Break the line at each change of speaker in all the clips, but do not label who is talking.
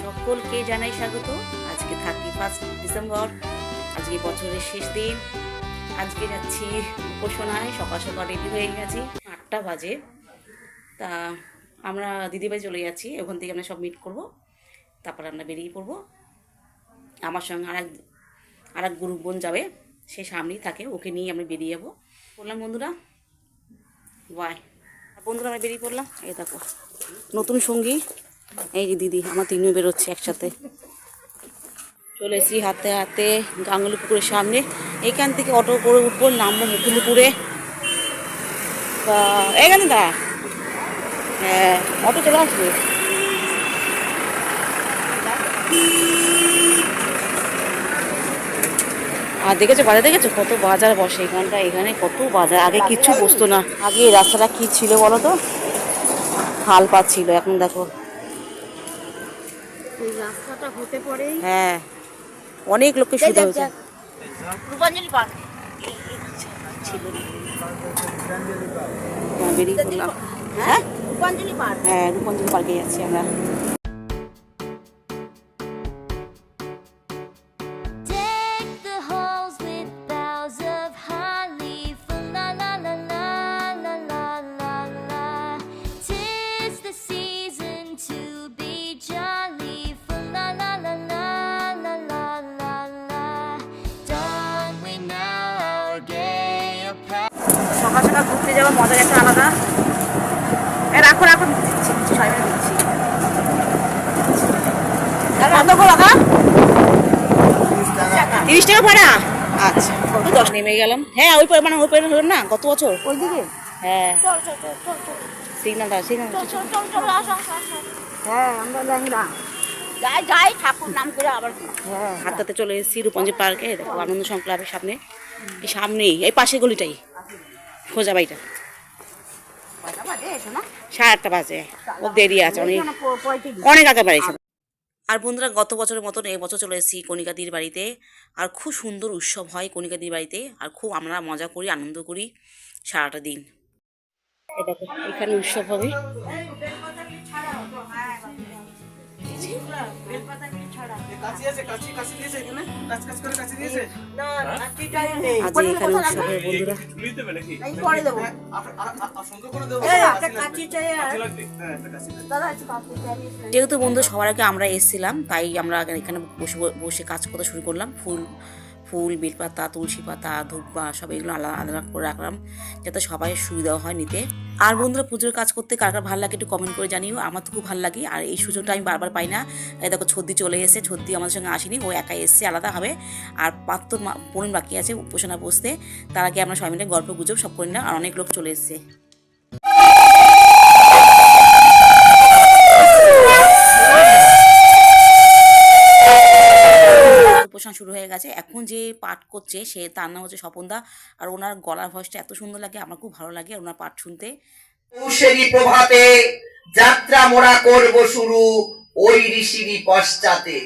সকলকে জানাই স্বাগত। আজকে থার্টি ফার্স্ট ডিসেম্বর, আজকে বছরের শেষ দিন। আজকে যাচ্ছি উপাসনায়, সকাল সকাল রেডি হয়ে গেছি। আটটা বাজে। তা আমরা দিদিভাই চলে যাচ্ছি, ওখান থেকে আমরা সব মিট করব। তারপর আমরা বেরিয়ে পড়ব। আমার সঙ্গে আর এক আর এক গ্রুপ বোন যাবে। সে সামনেই থাকে, ওকে নিয়ে আমি বেরিয়ে যাব। বললাম, বন্ধুরা বাই বন্ধুরা, আমরা বেরিয়ে পড়লাম। এই দেখো, নতুন সঙ্গী। এই যে দিদি, আমার তিনিও বেরোচ্ছে একসাথে। চলে এসেছি হাতে হাতে গাঙ্গুলি পুকুরের সামনে। এখান থেকে অটো করে উঠবো, নামবো মুকুলিপুরে। এখানে দা হ্যাঁ অটো চলে আসবে। আর দেখেছ, বাজার দেখেছ? কত বাজার বসে এখানটা এখানে কত বাজার। আগে কিচ্ছু বসতো না। আগে রাস্তাটা কি ছিল বলো তো? হাল পাচ্ছিল এখন দেখো।
রাস্তাটা হতে পরেই।
হ্যাঁ অনেক লোকের সুবিধা হয়েছে।
রূপাঞ্জলি পার্ক।
হ্যাঁ
রূপাঞ্জলি পার্ক।
হ্যাঁ রূপাঞ্জলি পার্কে যাচ্ছি আমরা। যাওয়ার মজার একটা আলাদা। রাখো রাখো দিচ্ছি ছয় মিনিট দিচ্ছি। কত তিরিশ টাকা। ভাড়া? আচ্ছা। কত দশ? নেমে গেলাম। হ্যাঁ ওই পারে মানে ওই পারে হলো না গত বছর।
ওইদিকে?
হ্যাঁ।
চল চল চল চল চল।
সিগন্যালটা সিগন্যাল
চল চল চল চল আসো আসো আসো। হ্যাঁ আমরা যাই যাই ঠাকুর নাম করে আবার হ্যাঁ।
হাতাতে চলে এসেছি রূপঞ্জি পার্কে। দেখো আনন্দ সংক্লাবের সামনে এই সামনেই এই পাশের গলিটাই। খোঁজা বাড়িটা সাড়ে আটটা বাজে। ও দেরি আছে অনেক অনেক আগে বাড়িছে আর বন্ধুরা গত বছরের মতন এই বছর চলে এসেছি কণিকাদির বাড়িতে। আর খুব সুন্দর উৎসব হয় কণিকাদির বাড়িতে। আর খুব আমরা মজা করি আনন্দ করি সারাটা দিন। এখানে উৎসব হবে।
আছে দিয়েছে এখানে? কাছ কাছ করে কাছি দিয়েছে?
না কাচ্চি নেই।
আজ এখানে উৎসব বন্ধুরা।
ঝুলি দেবে নাকি?
এই পরে দেবো।
আর আর আর সুন্দর করে দেবো।
একটা কাচ্চি চাই আর
লাগবে? হ্যাঁ।
দাদা একটু কাচ্চি চাই।
যেহেতু বন্ধু সবার আগে আমরা এসেছিলাম তাই আমরা এখানে বসে বসে কাজ করতে শুরু করলাম। ফুল ফুল, বেলপাতা, তুলসী পাতা ধূপবা সব এগুলো আলাদা আলাদা করে রাখলাম যাতে সবাই সুবিধা হয় নিতে। আর বন্ধুরা, পুজোর কাজ করতে কার কার ভালো লাগে একটু কমেন্ট করে জানিও। আমার তো খুব ভালো লাগে আর এই সুযোগটা আমি বারবার পাই না। এই দেখো, ছদ্দি চলে এসে ছদ্দি আমাদের সঙ্গে আসেনি, ও একাই এসছে, আলাদা হবে। আর পাত্র পূরণ বাকি আছে, উপাসনা বসতে। তার আগে আমরা সবাই মিলে গল্প গুজব সব করি না আর অনেক লোক চলে এসছে। উপাসনা শুরু হয়ে গেছে। এখন যে পাঠ করছে সে তার নাম হচ্ছে স্বপনদা। আর ওনার গলার ভয়েসটা এত সুন্দর লাগে আমার খুব ভালো লাগে ওনার পাঠ শুনতে।
প্রভাতে যাত্রা মোরা করব শুরু ওই ঋষিরই পশ্চাতে।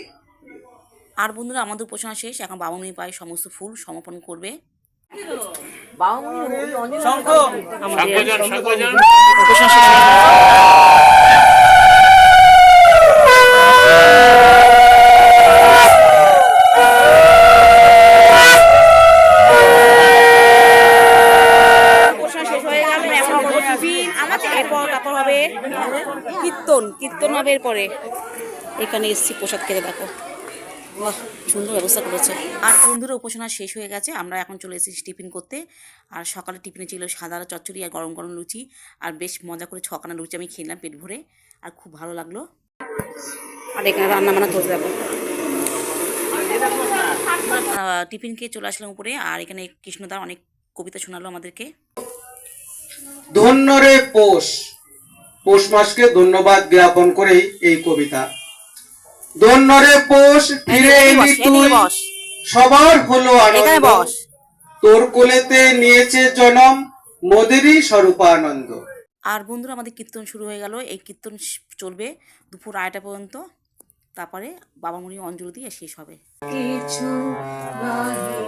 আর বন্ধুরা আমাদের উপাসনা শেষ। এখন বামুনি পায়ে সমস্ত ফুল সমর্পণ করবে। হবে কীর্তন কীর্তন হবে এরপরে এখানে এসছি প্রসাদ খেতে দেখো। বাহ সুন্দর ব্যবস্থা করেছে। আর বন্ধুরা উপাসনা শেষ হয়ে গেছে আমরা এখন চলে এসেছি টিফিন করতে। আর সকালে টিফিনে ছিল সাদা চচ্চড়ি আর গরম গরম লুচি আর বেশ মজা করে ছখানা লুচি আমি খেলাম পেট ভরে আর খুব ভালো লাগল। আর এখানে রান্না বান্না করতে যাব আহ, টিফিন খেয়ে চলে আসলাম উপরে আর এখানে কৃষ্ণদা অনেক কবিতা শোনালো আমাদেরকে।
ধন্য রে পৌষ পৌষ মাসকে ধন্যবাদ জ্ঞাপন করেই এই কবিতা। ধন্য রে পৌষ ফিরে এলি তুই। সবার হলো আনন্দ।
বস।
তোর কোলেতে নিয়েছে জনম মোদেরই স্বরূপানন্দ।
আর বন্ধুরা আমাদের কীর্তন শুরু হয়ে গেল। এই কীর্তন চলবে দুপুর আড়াইটা পর্যন্ত। তারপরে বাবামণি অঞ্জলি দিয়ে শেষ হবে।
কিছু কামনে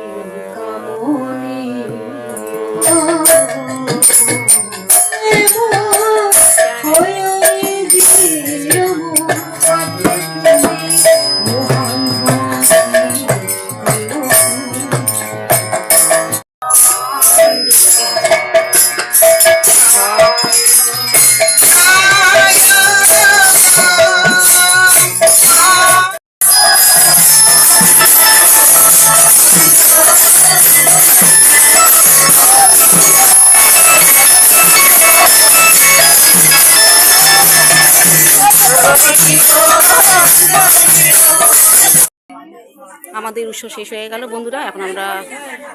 আমাদের উৎসব শেষ হয়ে গেল, বন্ধুরা। এখন আমরা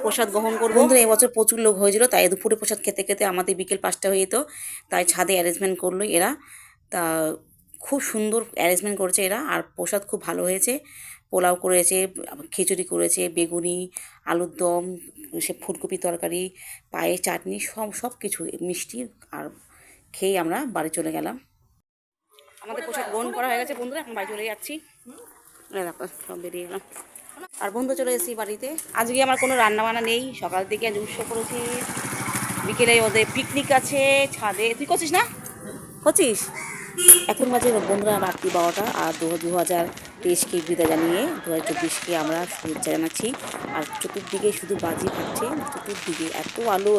প্রসাদ গ্রহণ করব। বন্ধুরা এবছর প্রচুর লোক হয়েছিল, তাই দুপুরে প্রসাদ খেতে খেতে আমাদের বিকেল পাঁচটা হয়ে যেত। তাই ছাদে অ্যারেঞ্জমেন্ট করল এরা। তা খুব সুন্দর অ্যারেঞ্জমেন্ট করেছে এরা, আর প্রসাদ খুব ভালো হয়েছে। পোলাও করেছে, খিচুড়ি করেছে, বেগুনি, আলুর দম, সে ফুলকপি তরকারি পায়ে চাটনি, সব সব কিছু, মিষ্টি, আর খেয়ে আমরা বাড়ি চলে গেলাম। আমাদের পোশাক গ্রহণ করা হয়ে গেছে বন্ধুরা এখন বাড়ি চলে যাচ্ছি। দেখো, সব বেরিয়ে গেলাম আর বন্ধু চলে এসেছি বাড়িতে। আজকে আমার কোনো রান্না বান্না নেই সকাল থেকে আজ উৎসব করেছি। বিকেলে ওদের পিকনিক আছে ছাদে। তুই করছিস না? করছিস? এখন বাজে বন্ধুরা রাত্রি বারোটা আর দু হাজার তেইশকে বিদায় জানিয়ে দু হাজার চব্বিশকে আমরা শুভেচ্ছা জানাচ্ছি। আর চতুর্দিকে শুধু বাজি ফাটছে, চতুর্দিকে এত আলো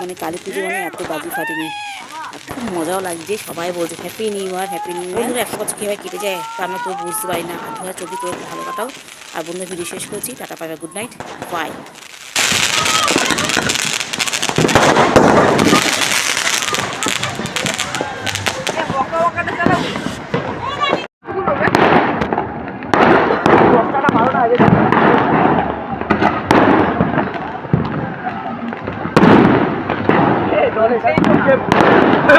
মানে কালী পুজো মানে এত বাজি ফাটেনি। আর খুব মজাও লাগছে, সবাই বলছে happy new year happy new year বন্ধুরা বছর কীভাবে কেটে যায়, তা আমরা তো বুঝতে পারি না। দু হাজার চব্বিশ ভালো কাটাও। আর বন্ধু ভিডিও শেষ করছি। টাটা পাবে গুড নাইট। বাই।